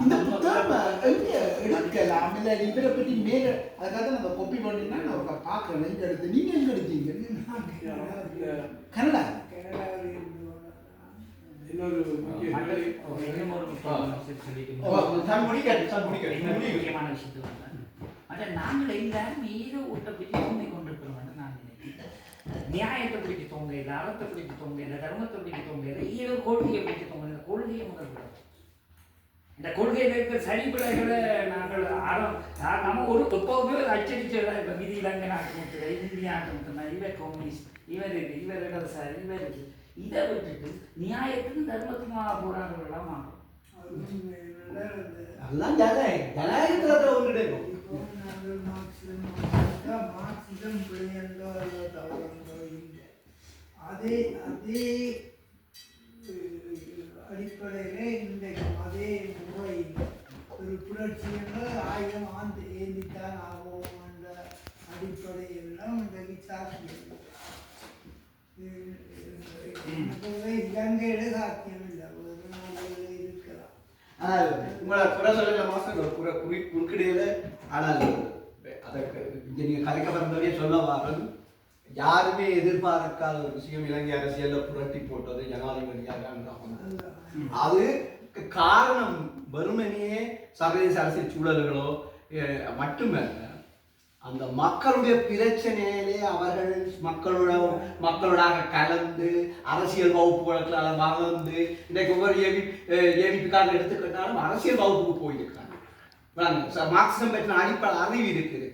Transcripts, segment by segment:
இந்த புத்தகம் எங்க எடுக்கலாம் இல்லை இவரை பற்றி மேல அதுக்காக தான் நம்ம கொப்பி பண்ணினா நான் ஒரு பார்க்குறேன். எங்க எடுத்து நீங்க எங்க எடுத்தீங்க? கனடா. முக்கியமான வந்தேன். அட நாங்கள் எல்லாரும் ஏதோ பிடிச்சு தூங்கி கொண்டிருக்கிறோம் நான் நினைக்கிறேன். நியாயத்தை பிடிச்சு தூங்க இல்லை அறத்தை பிடிச்சு தூங்க இல்லை தர்மத்தை பிடிச்சு தூங்க இல்லை ஏதோ கொள்கையை தூங்க கொள்கையை முதல் இந்த கொள்கையில் இருக்கிற சரிபிழைகளை நாங்கள் அறம் நம்ம ஒரு எப்போவுமே அச்சடிச்சதா இப்போ நாட்டு முத்துறை இந்திய நாட்டு முத்துனா இவர் கம்யூனிஸ்ட் இவர் இது இவர் இடதுசாரி இவர் இது இதை விட்டுட்டு நியாயத்துக்கும் தர்மத்துக்குமாக போராடுறதெல்லாம் வாங்கும் அதெல்லாம் ஜனநாயகம் ஜனநாயகத்தில் தான் ஒன்று இருக்கும் அதே அதே அடிப்படையில் இன்றைக்கு சாத்தியம் இப்போவே இலங்கையில சாத்தியம் இல்லை ஒரு நாடுகளில் இருக்கலாம் ஆனால் உங்களை குறை சொல்லல மாசம் குறை குறி குறுக்கிடையில ஆனால் அதற்கு இங்கே நீங்கள் கலைக்க வந்தவரே சொல்ல வாரன் யாருமே எதிர்பார்க்காத ஒரு விஷயம் இலங்கை அரசியல்ல புரட்டி போட்டது ஜனாதிபதியாக அது காரணம் வெறுமனையே சர்வதேச அரசியல் சூழல்களோ மட்டுமல்ல அந்த மக்களுடைய பிரச்சனையிலே அவர்கள் மக்களோட மக்களோடாக கலந்து அரசியல் வகுப்புகளுக்கு வளர்ந்து இன்றைக்கு ஒவ்வொரு ஏவி ஏவிபிக்காக எடுத்துக்கிட்டாலும் அரசியல் வகுப்புக்கு போயிருக்கிறாங்க மார்க்சிசம் பற்றின அடிப்படை அறிவு இருக்குது.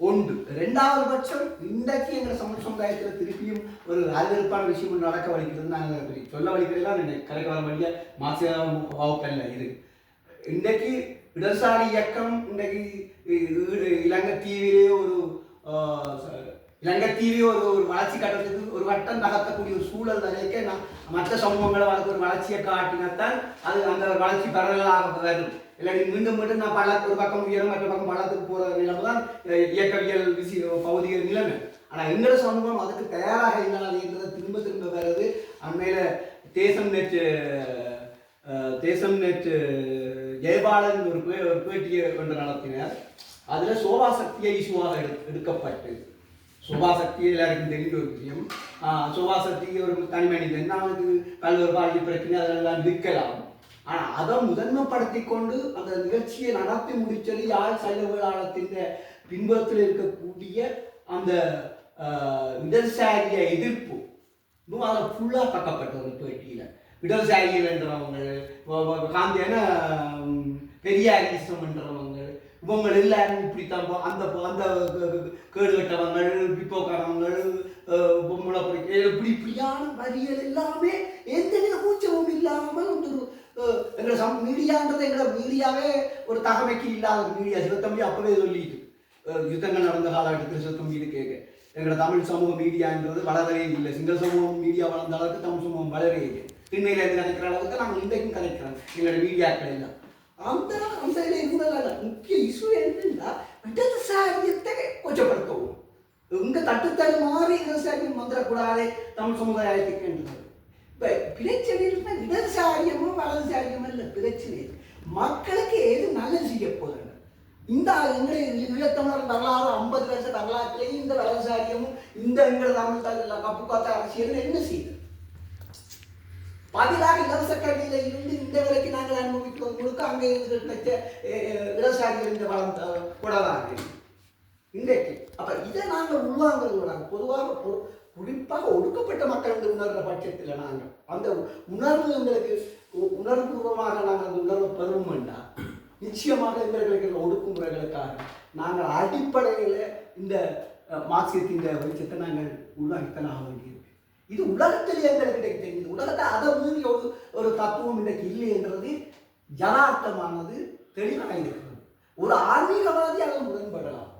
ஒன்று ரெண்டாவது பட்சம் இன்றைக்கு எங்கள் சமூக சமுதாயத்தில் திருப்பியும் ஒரு அருவறுப்பான விஷயம் நடக்க வலிக்கிறது நாங்கள் சொல்ல வலிக்கிறதெல்லாம் கலைக்க வர வழிய மாசிய வகுப்பல்ல இது இன்றைக்கு இடதுசாரி இயக்கம் இன்றைக்கு வீடு இலங்கை தீவிலே ஒரு இலங்கை தீவிலே ஒரு ஒரு வளர்ச்சி கட்டத்துக்கு ஒரு வட்டம் நகர்த்தக்கூடிய ஒரு சூழல் வரைக்கும் நான் மற்ற சமூகங்களை வளர்க்க ஒரு வளர்ச்சியை காட்டினாத்தான் அது அந்த வளர்ச்சி பரவலாக வரும் இல்லாட்டி மீண்டும் மீண்டும் நான் பள்ளத்து ஒரு பக்கம் உயரம் மற்ற பக்கம் பள்ளத்துக்கு போகிற நிலைமை தான் இயக்கவியல் விசி பகுதிகள் நிலைமை. ஆனால் எங்களோட சமூகம் அதுக்கு தயாராக இல்லாதது திரும்ப திரும்ப வருது அண்மையில் தேசம் நேற்று தேசம் நேற்று ஜெயபாலன் ஒரு ஒரு பேட்டியை கொண்டு நடத்தினார். அதில் சோபா சக்தியை இஷ்யூவாக எடு எடுக்கப்பட்டு. சோபா சக்தி எல்லாருக்கும் தெரிஞ்ச ஒரு விஷயம். ஆஹ் சோபா சக்தி ஒரு தனி மனிதன். அவனுக்கு கல்லூர் பாலிய பிரச்சனை அதெல்லாம் நிற்கலாம் ஆனால் அதை முதன்மைப்படுத்தி கொண்டு அந்த நிகழ்ச்சியை நடத்தி முடிச்சது யாழ் சைலவேளாளத்தின் பின்புறத்தில் இருக்கக்கூடிய அந்த இடதுசாரிய எதிர்ப்பு. இன்னும் அதை ஃபுல்லாக பக்கப்பட்டது பேட்டியில் இடதுசாரிகள் என்றவங்க காந்தியான ம், பெரியாரிசம் பண்ணுறவங்க இவங்க எல்லாரும் இப்படித்தான் போ- அந்த அந்த கேடு கட்டவங்கள் பிப்போக்காரவங்க பொம்பளை பிடிக்க இப்படி இப்படியான வரிகள் எல்லாமே எந்த கூச்சமும் இல்லாமல் வந்து எங்களை சம் மீடியான்றது எங்களை மீடியாவே ஒரு தகமைக்கு இல்லாத மீடியா. சிவத்தம்பி அப்பவே சொல்லிட்டு யுத்தங்கள் நடந்த காலகட்டத்தில் சிவத்தம்பி இது கேட்க எங்களோட தமிழ் சமூக மீடியான்றது வளரவே இல்லை. சிங்கள சமூகம் மீடியா வளர்ந்த அளவுக்கு தமிழ் சமூகம் வளரவே இல்லை. திண்ணையிலேருந்து கதைக்கிற அளவுக்கு நாங்கள் இன்றைக்கும் கதைக்கிறோம். எங்களோட மீடியாக்கள் எல்லாம். அந்த அந்த இருந்ததால முக்கிய இஷ்யூ என்னன்னா இடதுசாரியத்தை கொச்சப்படுத்தவும். இங்க தட்டுத்தல் மாறி இடதுசாரியம் வந்துடக்கூடாது தமிழ் சமுதாயத்துக்கு என்றது. இப்போ பிரச்சனை இருந்தால் இடதுசாரியமும் வலதுசாரியமும் இல்லை. பிரச்சனை மக்களுக்கு எது நல்லது செய்ய போகிறாங்க இந்த எங்களுடைய ஈழத்தமிழர் வரலாறு ஐம்பது வருஷ வரலாற்றுலேயும் இந்த வலதுசாரியமும் இந்த எங்களை தமிழ் தமிழ் கப்பு காத்த அரசியல் என்ன செய்யுது? பதிலாக இலவச கல்வியில இருந்து இந்த வரைக்கும் நாங்கள் அனுபவிக்கிறோம். முழுக்க அங்கே இருந்து கிடைச்ச விவசாயிகள் இந்த வளம் கூடதான் இன்றைக்கு. அப்ப இதை நாங்கள் உள்வாங்கிறது நாங்கள் பொதுவாக குறிப்பாக ஒடுக்கப்பட்ட மக்கள் வந்து உணர்கிற பட்சத்தில் நாங்கள். அந்த உணர்வு எங்களுக்கு உணர்வுபூர்வமாக நாங்கள் அந்த உணர்வை பெறும் வேண்டாம் நிச்சயமாக எங்களுக்கு ஒடுக்குமுறைகளுக்காக நாங்கள் அடிப்படையில் இந்த மார்க்சியத்தின் வெளிச்சத்தை நாங்கள் உள்வாங்கித்தான் ஆக வேண்டியிருக்கு இது உலகத்தில் எங்களுக்கு இன்றைக்கு தெரியுது உலகத்தை அதை மீறி ஒரு ஒரு தத்துவம் இன்றைக்கு இல்லை என்றது ஜனார்த்தமானது தெளிவாக இருக்கிறது ஒரு ஆன்மீகவாதி அதை முரண்படலாம்.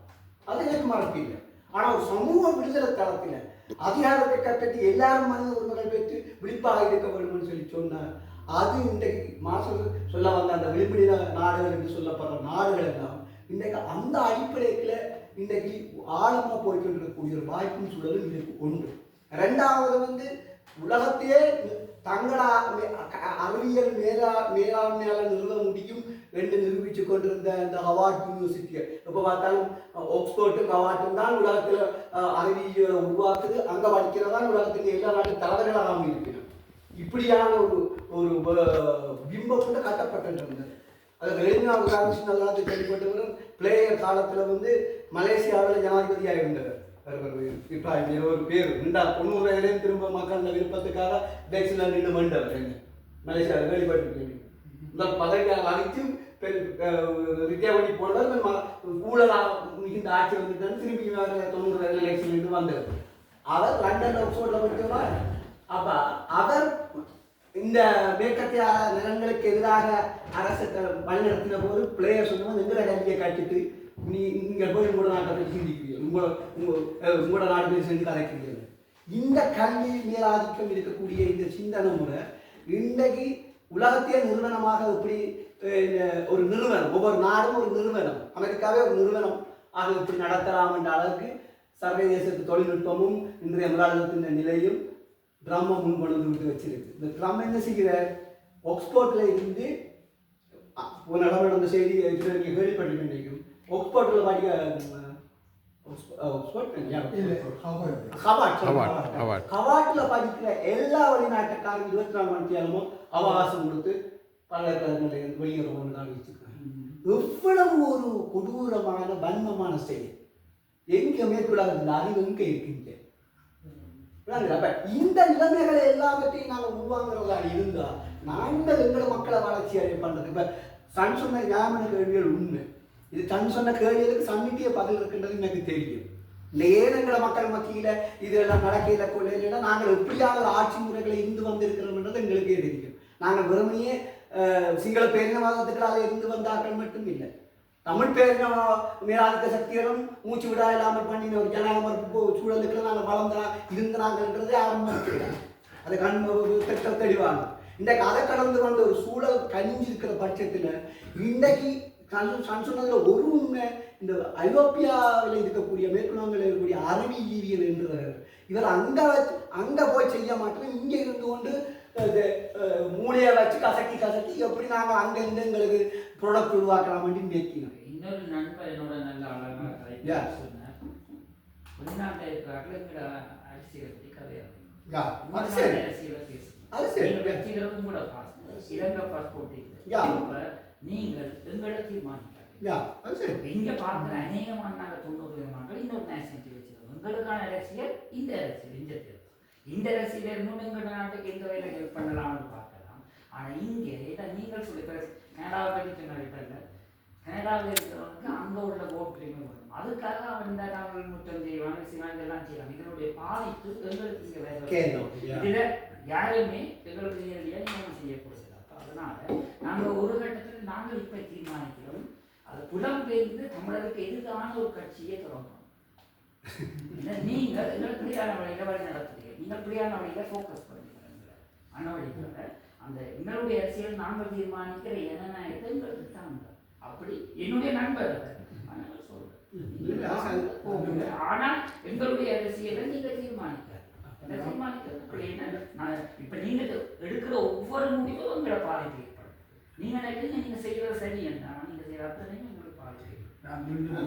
அது எனக்கு மறப்பில்லை. ஆனால் ஒரு சமூக விடுதலை தளத்தில் அதிகாரத்தை கட்டத்தி எல்லாரும் மனித உரிமைகள் பெற்று விழிப்பாக இருக்க வேண்டும்னு சொல்லி சொன்னார். அது இன்றைக்கு மாசு சொல்ல வந்த அந்த விளிம்பின நாடுகள் என்று சொல்லப்படுற நாடுகள் எல்லாம் இன்றைக்கு அந்த அடிப்படையில் இன்றைக்கு ஆழமாக போய்கொண்டிருக்கக்கூடிய ஒரு வாய்ப்பும் சூழலும் இன்றைக்கு உண்டு. ரெண்டாவது வந்து உலகத்தையே தங்களா அறிவியல் மேலா மேலாண்மையால் நிறுவ முடியும் என்று நிரூபித்து கொண்டிருந்த இந்த ஹவார்ட் யூனிவர்சிட்டி எப்போ பார்த்தாலும் ஆக்ஸ்போர்ட்டும் ஹவார்ட்டும் தான் உலகத்தில் அறிவியலை உருவாக்குது. அங்கே படிக்கிறதான் உலகத்துக்கு எல்லா நாட்டு தலைவர்களாக இருக்கிறோம் இப்படியான ஒரு ஒரு வ- பிம்பம் கூட கட்டப்பட்டிருந்தது. அது ரெஜினா ராமகிருஷ்ணன் நல்லா கேள்விப்பட்டவரும் பிளேயர் காலத்தில் வந்து மலேசியாவில் ஜனாதிபதியாக இருந்தவர் இப்போ ஒரு ஒரு பேர். ரெண்டா தொண்ணூறு வயதிலேயும் திரும்ப மக்கள் விருப்பத்துக்காக எலெக்ஷனில் நின்று மண்டவர் மலேசியாவில் வெளிப்பட்டு இந்த பதவியாக அழைத்து வித்யாவதி போனவர் ஊழலாக மிகுந்த ஆட்சி வந்துட்டாரு திரும்பி அவர் தொண்ணூறு வயதில் எலெக்ஷன் நின்று வந்தவர். அவர் லண்டன் ஆக்ஸ்போர்டில் படித்தவர். அப்போ அவர் இந்த மேற்கத்திய நிலங்களுக்கு எதிராக அரசு வழிநடத்தின போது பிளேயர் சொன்னவங்க எங்களை கல்வியை காட்டிட்டு நீ இங்கே போய் உங்களோட நாட்டை பற்றி சிந்திக்கிறீர்கள் உங்களோட உங்கள் உங்களோட நாடு போய் சென்று கலைக்கிறீர்கள் இந்த கல்வி மேலாதிக்கம் இருக்கக்கூடிய இந்த சிந்தனை முறை இன்றைக்கு உலகத்திய நிறுவனமாக எப்படி ஒரு நிறுவனம் ஒவ்வொரு நாடும் ஒரு நிறுவனம். அமெரிக்காவே ஒரு நிறுவனம். ஆக இப்படி நடத்தலாம் என்ற அளவுக்கு சர்வதேசத்து தொழில்நுட்பமும் இன்றைய முதலாளித்துவத்தின் நிலையும் ட்ரம்மை முன்கொண்டு வந்து விட்டு வச்சிருக்கு. இந்த ட்ரம் என்ன செய்கிற? ஆக்ஸ்போர்ட்ல இருந்து ஒரு போன இடம் நடந்த செய்தி இதுல நீங்க கேள்விப்பட்டிருக்கீங்க. ஹவார்ட். ஹவார்ட். ஹவார்ட்ல படிக்கிற எல்லா வெளிநாட்டுக்காரும் இருபத்தி நாலு மணி நேரமும் அவகாசம் கொடுத்து பல்கலைக்கழகங்களை வெளியே கொண்டு தான் வச்சிருக்காங்க எவ்வளவு ஒரு கொடூரமான வன்மமான செயல். எங்க மேற்கொள்ளாத அறிவு எங்க இருக்குங்க விளங்குதா? அப்ப இந்த நிலைமைகளை எல்லாவற்றையும் நாங்கள் உருவாங்குறதா இருந்தா நாங்கள் எங்களை மக்களை வளர்ச்சி அடைய பண்றது இப்ப சன் சொன்ன ஞாபக கேள்விகள் உண்மை. இது தன் சொன்ன கேள்விகளுக்கு சன்னிட்டிய பதில் இருக்கின்றது எனக்கு தெரியும். இந்த ஏன் மக்கள் மத்தியில இதெல்லாம் நடக்கையில கொள்ளையில நாங்கள் எப்படியாக ஒரு ஆட்சி முறைகளை இருந்து வந்திருக்கிறோம்ன்றது எங்களுக்கே தெரியும். நாங்கள் வெறுமையே சிங்கள பேரினவாதத்துக்களாக இருந்து வந்தார்கள் மட்டும் இல்லை. தமிழ் பேரின மேலாதிக்க சக்திகளும் மூச்சு விடா இல்லாமல் பண்ணின ஒரு ஜனநாயக சூழலுக்கு நாங்கள் வளர்ந்தா இருந்த நாங்கள்ன்றது அது கண் ஒரு தெளிவான இன்றைக்கு அதை கடந்து வந்த ஒரு சூழல் கணிஞ்சிருக்கிற பட்சத்தில் இன்றைக்கு கண் கண் சொன்னதுல ஒரு உண்மை இந்த ஐரோப்பியாவில் இருக்கக்கூடிய மேற்குலகங்களில் இருக்கக்கூடிய அறிவியல் என்றவர். இவர் அங்க வச்சு அங்க போய் செய்ய மாட்டோம். இங்க இருந்து கொண்டு இது, மூளையை வச்சு கசக்கி கசக்கி எப்படி நாங்கள் அங்க இருந்து எங்களுக்கு ப்ராடக்ட் உருவாக்கலாம் அப்படின்னு நினைக்கிறோம். இன்னொரு நண்பர் என்னோட நல்ல அழகா Yeah. கதை சொன்னார் வெளிநாட்டில் இருக்கிறார்கள் எங்களோட அரசியலை பற்றி சரி. அரசியலை வச்சிருக்கிறது கூட பாஸ் இலங்கை பாஸ்போர்ட் நீங்கள் எங்களை தீர்மானிக்காது யா அது சரி. இங்க பார்க்குற அநேகமான நாங்கள் தொண்ணூறு விதமாக்கள் இன்னொரு நேஷனாலிட்டி வச்சிருக்கோம் எங்களுக்கான அரசியல் இந்த அரசியல் இந்த தேர்தல் இந்த அரசியல் இருந்தும் எங்கள் நாட்டுக்கு எந்த வகையில் ஹெல்ப் பண்ணலாம்னு பார்க்கலாம். ஆனா இங்கே ஏதா நீங்கள் சொல்லி கனடாவை பற்றி சொன்னாங்க கனடாவில் இருக்கிறவனுக்கு அங்க உள்ள ஓட் பிரிமியம் வரும். அதுக்காக அவன் இந்த நாங்கள் முற்றம் செய்வாங்க சிவாங்க இதெல்லாம் செய்யலாம் இதனுடைய பாதிப்பு எங்களுக்கு இங்கே வேற. இதுல யாருமே எங்களுக்கு நேரடியாக செய்யக்கூடாது அப்ப அதனால நாங்க ஒரு கட்டத்தில் நாங்கள் இப்ப தீர்மானிக்கிறோம். அது புலம்பெயர்ந்து தமிழருக்கு எதிரான ஒரு கட்சியை தொடங்கணும். நீங்கள் எங்களை பிரியான வழியில வழி நடத்துறீங்க நீங்கள் பிரியான வழியில ஃபோக்கஸ் பண்ணுறீங்க அனவழிகளை அந்த எங்களுடைய அரசியல் நாங்கள் தீர்மானிக்கிற ஜனநாயகத்தை எங்களுக்கு தாங்க அப்படி என்னுடைய நண்பர். அதனால சொல்றேன். இல்ல, அது- போகுங்க. ஆனா எங்களுடைய அரசியலை நீங்க தீர்மானிக்காது என்ன தீர்மானிக்கிறது? இப்ப நீங்க எடுக்கிற ஒவ்வொரு முடிவும் உங்களை ஏற்படும் நீங்க நினைக்கிறீங்க நீங்க செய்யறது சரி என்ன நீங்க செய்யற அத்தனையும் உங்களுக்கு பாதிக்கும் நான் மீண்டும்